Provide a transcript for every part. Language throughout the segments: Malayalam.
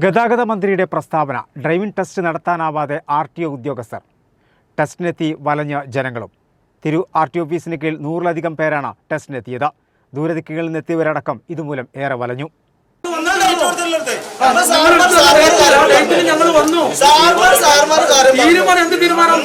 ഗതാഗത മന്ത്രിയുടെ പ്രസ്താവന ഡ്രൈവിംഗ് ടെസ്റ്റ് നടത്താനാവാതെ ആർ ടി ഒ ഉദ്യോഗസ്ഥർ ടെസ്റ്റിനെത്തി വലഞ്ഞ ജനങ്ങളും തിരു ആർ ടി ഓഫീസിന് കീഴിൽ നൂറിലധികം പേരാണ് ടെസ്റ്റിനെത്തിയത് ദൂരദിക്കുകളിൽ നിന്നെത്തിയവരടക്കം ഇതുമൂലം ഏറെ വലഞ്ഞു സാർമാർ സാർമാർ കാര്യം തീരുമാനം എന്ത് തീരുമാനം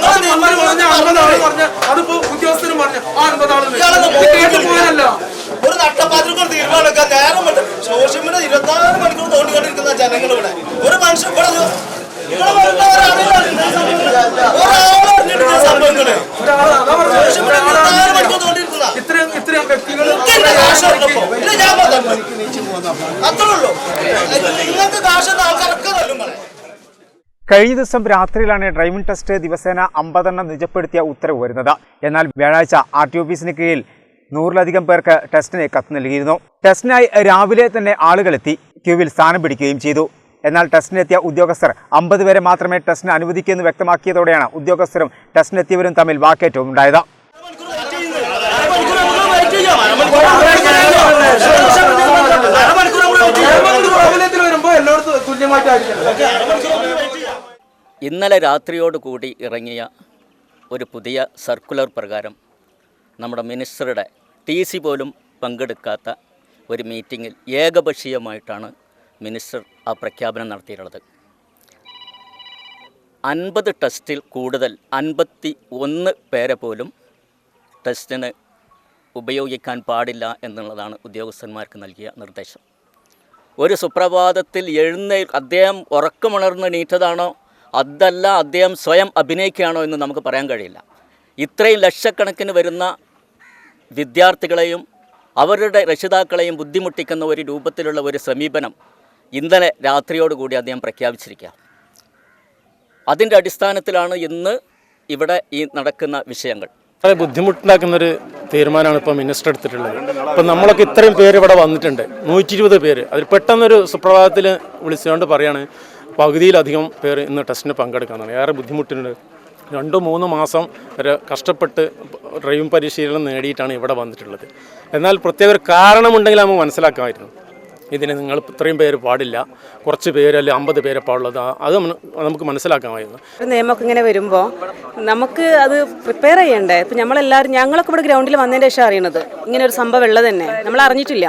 കഴിഞ്ഞ ദിവസം രാത്രിയിലാണ് ഡ്രൈവിംഗ് ടെസ്റ്റ് ദിവസേന അമ്പതെണ്ണം നിജപ്പെടുത്തിയ ഉത്തരവ് വരുന്നത്. എന്നാൽ വ്യാഴാഴ്ച ആർ ടി ഓഫീസിന് കീഴിൽ നൂറിലധികം പേർക്ക് ടെസ്റ്റിന് കത്ത് നൽകിയിരുന്നു. ടെസ്റ്റിനായി രാവിലെ തന്നെ ആളുകളെത്തി ക്യൂവിൽ സ്ഥാനം പിടിക്കുകയും ചെയ്തു. എന്നാൽ ടെസ്റ്റിനെത്തിയ ഉദ്യോഗസ്ഥർ അമ്പത് പേരെ മാത്രമേ ടെസ്റ്റിന് അനുവദിക്കൂ എന്ന് വ്യക്തമാക്കിയതോടെയാണ് ഉദ്യോഗസ്ഥരും ടെസ്റ്റിനെത്തിയവരും തമ്മിൽ വാക്കേറ്റവും ഉണ്ടായത്. ഇന്നലെ രാത്രിയോടുകൂടി ഇറങ്ങിയ ഒരു പുതിയ സർക്കുലർ പ്രകാരം നമ്മുടെ മിനിസ്റ്ററുടെ ടി സി പോലും പങ്കെടുക്കാത്ത ഒരു മീറ്റിങ്ങിൽ ഏകപക്ഷീയമായിട്ടാണ് മിനിസ്റ്റർ ആ പ്രഖ്യാപനം നടത്തിയിട്ടുള്ളത്. അൻപത് ടെസ്റ്റിൽ കൂടുതൽ അൻപത്തി ഒന്ന് പേരെ പോലും ടെസ്റ്റിന് ഉപയോഗിക്കാൻ പാടില്ല എന്നുള്ളതാണ് ഉദ്യോഗസ്ഥന്മാർക്ക് നൽകിയ നിർദ്ദേശം. ഒരു സുപ്രഭാതത്തിൽ എഴുന്നേ അദ്ദേഹം ഉറക്കമുണർന്ന് നീറ്റതാണോ അതല്ല അദ്ദേഹം സ്വയം അഭിനയിക്കുകയാണോ എന്ന് നമുക്ക് പറയാൻ കഴിയില്ല. ഇത്രയും ലക്ഷക്കണക്കിന് വരുന്ന വിദ്യാർത്ഥികളെയും അവരുടെ രക്ഷിതാക്കളെയും ബുദ്ധിമുട്ടിക്കുന്ന ഒരു രൂപത്തിലുള്ള ഒരു സമീപനം ഇന്നലെ രാത്രിയോടുകൂടി അദ്ദേഹം പ്രഖ്യാപിച്ചിരിക്കുക. അതിന്റെ അടിസ്ഥാനത്തിലാണ് ഇന്ന് ഇവിടെ ഈ നടക്കുന്ന വിഷയങ്ങൾ. വളരെ ബുദ്ധിമുട്ടുണ്ടാക്കുന്ന ഒരു തീരുമാനമാണ് ഇപ്പോൾ മിനിസ്റ്റർ എടുത്തിട്ടുള്ളത്. അപ്പോൾ നമ്മളൊക്കെ ഇത്രയും പേര് ഇവിടെ വന്നിട്ടുണ്ട്. നൂറ്റി ഇരുപത് പേര്. അതിൽ പെട്ടെന്നൊരു സുപ്രഭാതത്തിൽ വിളിച്ചുകൊണ്ട് പറയാണ് പകുതിയിലധികം പേര് ഇന്ന് ടെസ്റ്റിന് പങ്കെടുക്കാനാണ് ഏറെ ബുദ്ധിമുട്ടുണ്ട്. രണ്ടോ മൂന്ന് മാസം വരെ കഷ്ടപ്പെട്ട് ഡ്രൈവിംഗ് പരിശീലനം നേടിയിട്ടാണ് ഇവിടെ വന്നിട്ടുള്ളത്. എന്നാൽ പ്രത്യേക ഒരു കാരണമുണ്ടെങ്കിൽ നമുക്ക് മനസ്സിലാക്കാമായിരുന്നു. ഇതിന് നിങ്ങൾ ഇത്രയും പേര് പാടില്ല. കുറച്ച് പേര് അല്ലെങ്കിൽ അമ്പത് പേരെ പാടുള്ളത്. അത് നമുക്ക് മനസ്സിലാക്കാമായിരുന്നു. നിയമമൊക്കെ ഇങ്ങനെ വരുമ്പോൾ നമുക്ക് അത് പ്രിപ്പയർ ചെയ്യണ്ടേ? ഇപ്പം നമ്മളെല്ലാവരും ഞങ്ങളൊക്കെ ഇവിടെ ഗ്രൗണ്ടിൽ വന്നതിന്റെ ശേഷം അറിയണത്. ഇങ്ങനെ ഒരു സംഭവം ഉള്ളത് തന്നെ. നമ്മൾ അറിഞ്ഞിട്ടില്ല.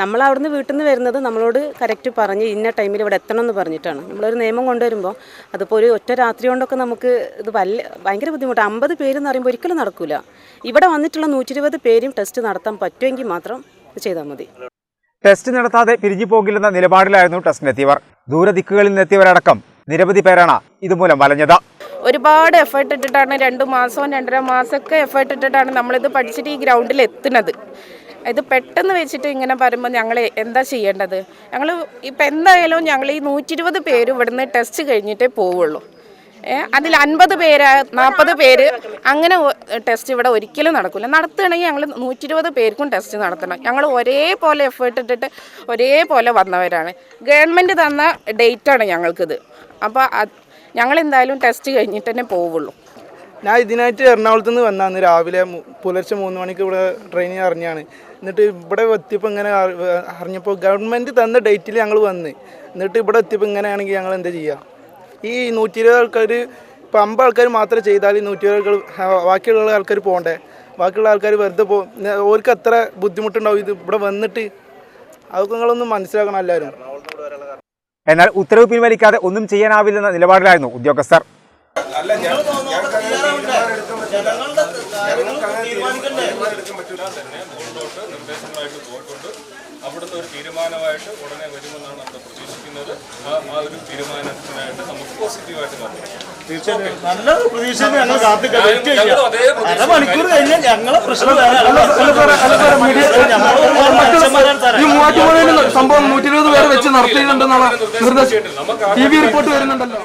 നമ്മൾ അവിടുന്ന് വീട്ടിൽ നിന്ന് വരുന്നത് നമ്മളോട് കറക്റ്റ് പറഞ്ഞ് ഇന്ന ടൈമിൽ ഇവിടെ എത്തണം എന്ന് പറഞ്ഞിട്ടാണ്. നമ്മളൊരു നിയമം കൊണ്ടുവരുമ്പോൾ അതിപ്പോൾ ഒരു ഒറ്റ രാത്രി കൊണ്ടൊക്കെ നമുക്ക് ഇത് വല്ല ഭയങ്കര ബുദ്ധിമുട്ട്. അമ്പത് പേരെന്ന് പറയുമ്പോൾ ഒരിക്കലും നടക്കില്ല ഇവിടെ വന്നിട്ടുള്ള നൂറ്റി പേരും ടെസ്റ്റ് നടത്താൻ പറ്റുമെങ്കിൽ മാത്രം ചെയ്താൽ മതി. ടെസ്റ്റ് നടത്താതെ പിരിഞ്ഞു പോകില്ലെന്ന നിലപാടിലായിരുന്നു ടെസ്റ്റിനെത്തിയവർ ദൂരദിക്കുകളിൽ നിന്നെത്തിയവരടക്കം നിരവധി പേരാണ് ഇതുമൂലം വലഞ്ഞത്. ഒരുപാട് എഫേർട്ട് ഇട്ടിട്ടാണ് രണ്ട് മാസവും രണ്ടര മാസമൊക്കെ എഫേർട്ട് ഇട്ടിട്ടാണ് നമ്മളിത് പഠിച്ചിട്ട് ഈ ഗ്രൗണ്ടിൽ എത്തുന്നത്. ഇത് പെട്ടെന്ന് വെച്ചിട്ട് ഇങ്ങനെ പറയുമ്പോൾ ഞങ്ങൾ എന്താ ചെയ്യേണ്ടത്? ഞങ്ങൾ ഇപ്പം എന്തായാലും ഞങ്ങൾ ഈ നൂറ്റി ഇരുപത് പേര് ഇവിടുന്ന് ടെസ്റ്റ് കഴിഞ്ഞിട്ടേ പോവുള്ളൂ. അതിൽ അൻപത് പേര് നാൽപ്പത് പേര് അങ്ങനെ ടെസ്റ്റ് ഇവിടെ ഒരിക്കലും നടക്കില്ല നടത്തുകയാണെങ്കിൽ ഞങ്ങൾ നൂറ്റി ഇരുപത് പേർക്കും ടെസ്റ്റ് നടത്തണം. ഞങ്ങൾ ഒരേപോലെ എഫേർട്ട് ഇട്ടിട്ട് ഒരേപോലെ വന്നവരാണ്. ഗവൺമെന്റ് തന്ന ഡേറ്റാണ് ഞങ്ങൾക്കിത്. അപ്പോൾ ഞങ്ങൾ എന്തായാലും ടെസ്റ്റ് കഴിഞ്ഞിട്ട് തന്നെ പോവുള്ളൂ. ഞാൻ ഇതിനായിട്ട് എറണാകുളത്ത് നിന്ന് വന്നാന്ന് രാവിലെ പുലർച്ചെ മൂന്ന് മണിക്ക് ഇവിടെ ട്രെയിനിൽ അറിഞ്ഞാണ്. എന്നിട്ട് ഇവിടെ എത്തിയപ്പോൾ ഇങ്ങനെ അറി- അറിഞ്ഞപ്പോൾ ഗവൺമെന്റ് തന്ന ഡേറ്റിൽ ഞങ്ങൾ വന്ന്. എന്നിട്ട് ഇവിടെ എത്തിയപ്പോൾ ഇങ്ങനെയാണെങ്കിൽ ഞങ്ങൾ എന്താ ചെയ്യുക ഈ നൂറ്റി ഇരുപത് ആൾക്കാർ ഇപ്പം അമ്പത് ആൾക്കാർ മാത്രം ചെയ്താൽ ഈ നൂറ്റി ഇരുപത് ആൾക്കാർ ബാക്കിയുള്ള ആൾക്കാർ പോകണ്ടേ ബാക്കിയുള്ള ആൾക്കാർ വെറുതെ പോകും ഓർക്ക് അത്ര ബുദ്ധിമുട്ടുണ്ടാവും ഇത് ഇവിടെ വന്നിട്ട്? അതൊക്കെ നിങ്ങളൊന്ന് മനസ്സിലാക്കണം എല്ലാവരും. എന്നാൽ ഉത്തരവ് പിൻവലിക്കാതെ ഒന്നും ചെയ്യാനാവില്ലെന്ന നിലപാടിലായിരുന്നു ഉദ്യോഗസ്ഥർ. അവിടുന്ന് ഒരു തീരുമാനമായിട്ട് ഉടനെ വരുമെന്നാണ് നമ്മൾ പ്രതീക്ഷിക്കുന്നത്. ആ ഒരു തീരുമാനത്തിനായിട്ട് നമുക്ക് പോസിറ്റീവായിട്ട് സംഭവം നൂറ്റി ഇരുപത് പേരെ വെച്ച് നടത്തിയിട്ടുണ്ടെന്നുള്ള നിർദ്ദേശം ടി വി റിപ്പോർട്ട് വരുന്നുണ്ടല്ലോ.